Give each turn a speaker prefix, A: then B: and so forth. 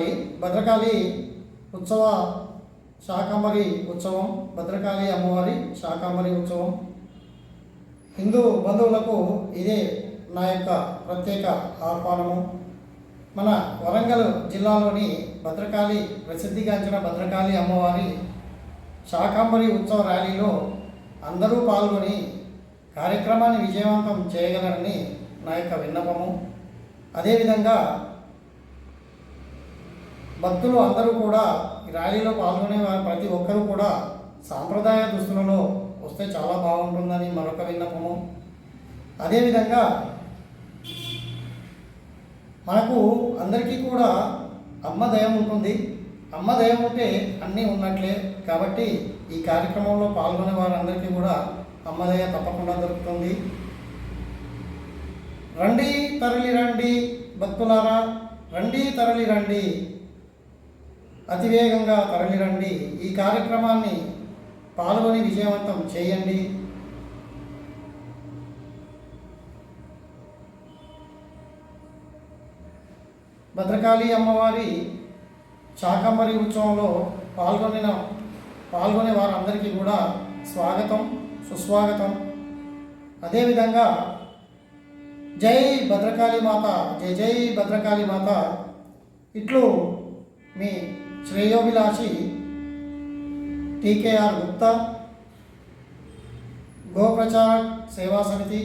A: భద్రకాళి భద్రకాళి ఉత్సవ శాకాంబరి ఉత్సవం భద్రకాళి అమ్మవారి శాకాంబరి ఉత్సవం. హిందూ బంధువులకు ఇదే నా యొక్క ప్రత్యేక ఆహ్వానము. మన వరంగల్ జిల్లాలోని భద్రకాళి ప్రసిద్ధిగాంచిన భద్రకాళి అమ్మవారి శాకాంబరి ఉత్సవ ర్యాలీలో అందరూ పాల్గొని కార్యక్రమాన్ని విజయవంతం చేయగలరని నా యొక్క విన్నపము. అదేవిధంగా భక్తులు అందరూ కూడా ఈ ర్యాలీలో పాల్గొనే వారు ప్రతి ఒక్కరూ కూడా సాంప్రదాయ దుస్తులలో వస్తే చాలా బాగుంటుందని మరొక విన్నపము. అదేవిధంగా మనకు అందరికీ కూడా అమ్మ దయం ఉంటుంది. అమ్మ దయం ఉంటే అన్నీ ఉన్నట్లే. కాబట్టి ఈ కార్యక్రమంలో పాల్గొనే వారందరికీ కూడా అమ్మ దయ తప్పకుండా దొరుకుతుంది. రండి తరలి రండి భక్తులారా రండి తరలి రండి. అతివేగంగా తరలిరండి. ఈ కార్యక్రమాన్ని పాల్గొని విజయవంతం చేయండి. భద్రకాళి అమ్మవారి చాకంబరి ఉత్సవంలో పాల్గొనిన పాల్గొనే వారందరికీ కూడా స్వాగతం సుస్వాగతం. అదేవిధంగా జై భద్రకాళి మాత జై జై భద్రకాళి మాత. ఇట్లు మీ श्रेयोभिलाषी टी के आर गुप्ता गो प्रचार सेवा समिति